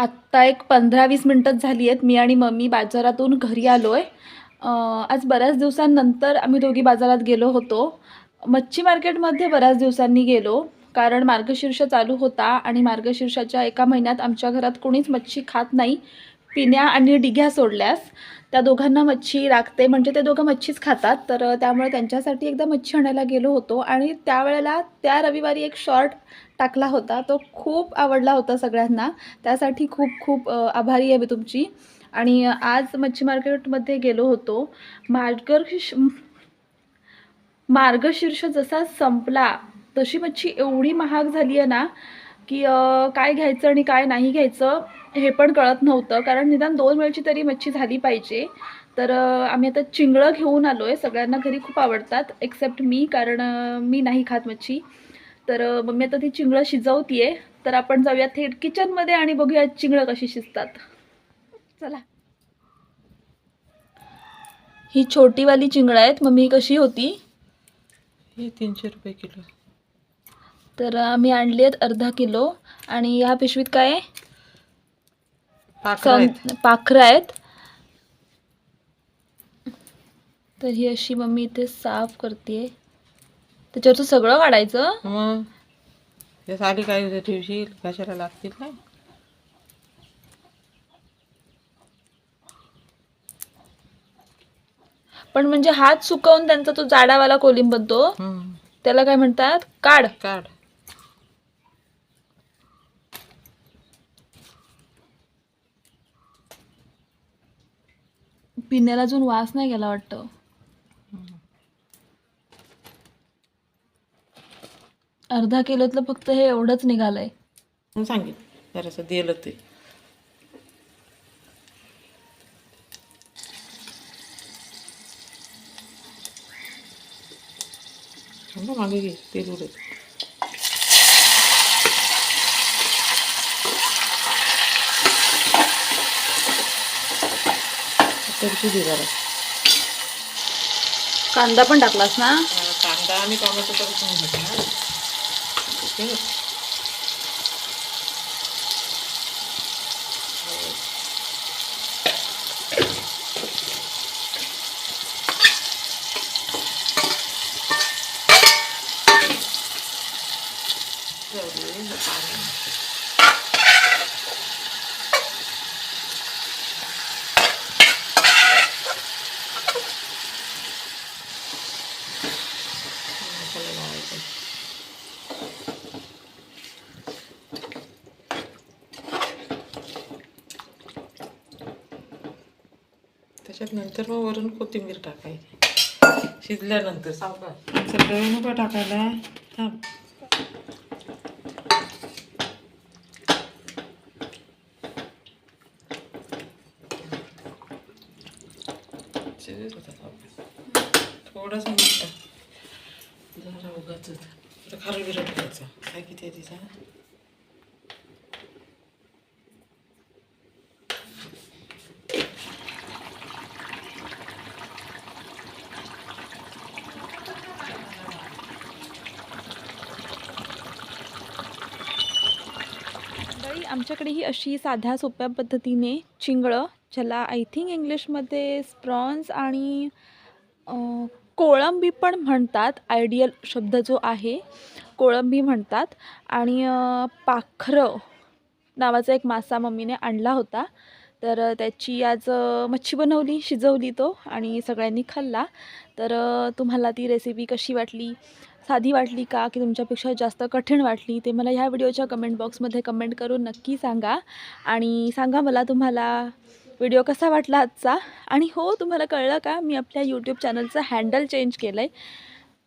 आत्ता एक पंधरा वीस मिनटंच झाली आहेत. मी आणि मम्मी बाजारातून घरी आलो आहे आज बऱ्याच दिवसांनंतर आम्ही दोघी बाजारात गेलो होतो. मच्छी मार्केटमध्ये बऱ्याच दिवसांनी गेलो. कारण मार्गशीर्ष चालू होता आणि मार्गशीर्षाच्या एका महिन्यात आमच्या घरात कोणीच मच्छी खात नाही. पिण्या आणि डिघ्या सोडल्यास त्या दोघांना मच्छी लागते म्हणजे ते दोघं मच्छीच खातात. तर त्यामुळे त्यांच्यासाठी एकदा मच्छी आणायला गेलो होतो. आणि त्यावेळेला त्या रविवारी एक शॉर्ट टाकला होता. तो खूप आवडला होता सगळ्यांना. त्यासाठी खूप खूप आभारी आहे मी तुमची. आणि आज मच्छी मार्केटमध्ये गेलो होतो. मार्गशीर्ष मार्गशीर्ष जसा संपला तशी मच्छी एवढी महाग झाली आहे ना की काय घ्यायचं आणि काय नाही घ्यायचं हे पण कळत नव्हतं. कारण निदान दोन वेळची तरी मच्छी झाली पाहिजे. तर आम्ही आता चिंगळं घेऊन आलो आहे सगळ्यांना घरी खूप आवडतात एक्सेप्ट मी. कारण मी नाही खात मच्छी. तर मम्मी आता ती चिंगळं शिजवतीये. तर आपण जाऊया थेट किचनमध्ये आणि बघूया चिंगळं कशी शिजतात. चला. ही छोटीवाली चिंगळं आहेत. मम्मी कशी होती? हे तीनशे रुपये किलो. तर आम्ही आणली आहेत अर्धा किलो. आणि ह्या पिशवीत काय? आहे पाखरं आहेत. तर ही अशी मम्मी इथे साफ करते त्याच्यावरचं सगळं काढायचं मग? काय उद्या ठेवशील? कशाला लागतील काय? पण म्हणजे हात सुकवून त्यांचा तो जाडावाला कोलिंब बनतो. त्याला काय म्हणतात? काढ. काढ. पिण्याला अजून वास नाही गेला वाटतं. अर्धा किलोतलं फक्त हे एवढंच निघालंय. सांगेल जरासं दिलं ते. मागे घे तेल उडत तरी दे जरा. कांदा पण टाकलास ना? कांदा आणि टोमॅटो परत Thank you जाऊ दे, हे पाणी. मसाला लावायचा. त्याच्यात नंतर मग वरून कोथिंबीर टाकायची. शिजल्यानंतर. सावकाश सगळं नको टाकायला. थांब. थोडासा मीठ टाक. जरा उगाच बिरट टाकायचं. काय किती आहे तिचा? आमच्याकडे ही अशी साध्या सोप्या पद्धतीने चिंगळं ज्याला आय थिंक इंग्लिशमध्ये स्प्रॉन्स आणि कोळंबी पण म्हणतात आयडियल शब्द जो आहे कोळंबी म्हणतात. आणि पाखरं नावाचा एक मासा मम्मीने आणला होता. तर त्याची आज मच्छी बनवली शिजवली तो आणि सगळ्यांनी खाल्ला. तर तुम्हाला ती रेसिपी कशी वाटली? साधी वाटली का? की तुमच्यापेक्षा जास्त कठीण वाटली? ते मला ह्या व्हिडिओच्या कमेंट बॉक्समध्ये कमेंट करून नक्की सांगा. आणि सांगा मला तुम्हाला व्हिडिओ कसा वाटला आजचा? आणि हो तुम्हाला कळलं का? मी आपल्या यूट्यूब चॅनलचं हँडल चेंज केलं आहे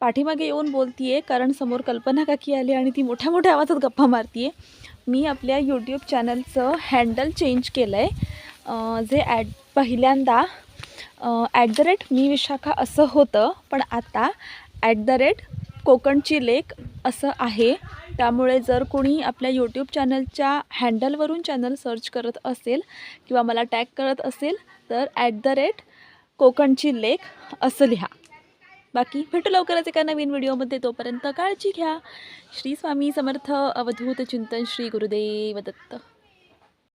पाठीमागे येऊन बोलती आहे कारण समोर कल्पना काकी आली आणि ती मोठ्या मोठ्या आवाजात गप्पा मारती आहे मी आपल्या यूट्यूब चॅनलचं हँडल चेंज केलं आहे जे ॲड पहिल्यांदा ॲट द रेट मी विशाखा असं होतं पण आता ॲट द रेट कोकणची लेक असं आहे. त्यामुळे जर कोणी आपल्या यूट्यूब चॅनलच्या हँडलवरून चॅनल सर्च करत असेल किंवा मला टॅग करत असेल तर ॲट द रेट कोकणची लेक असं लिहा. बाकी भेटू लवकरच एका नवीन व्हिडिओमध्ये. तोपर्यंत काळजी घ्या. श्री स्वामी समर्थ अवधूत चिंतन श्री गुरुदेव दत्त.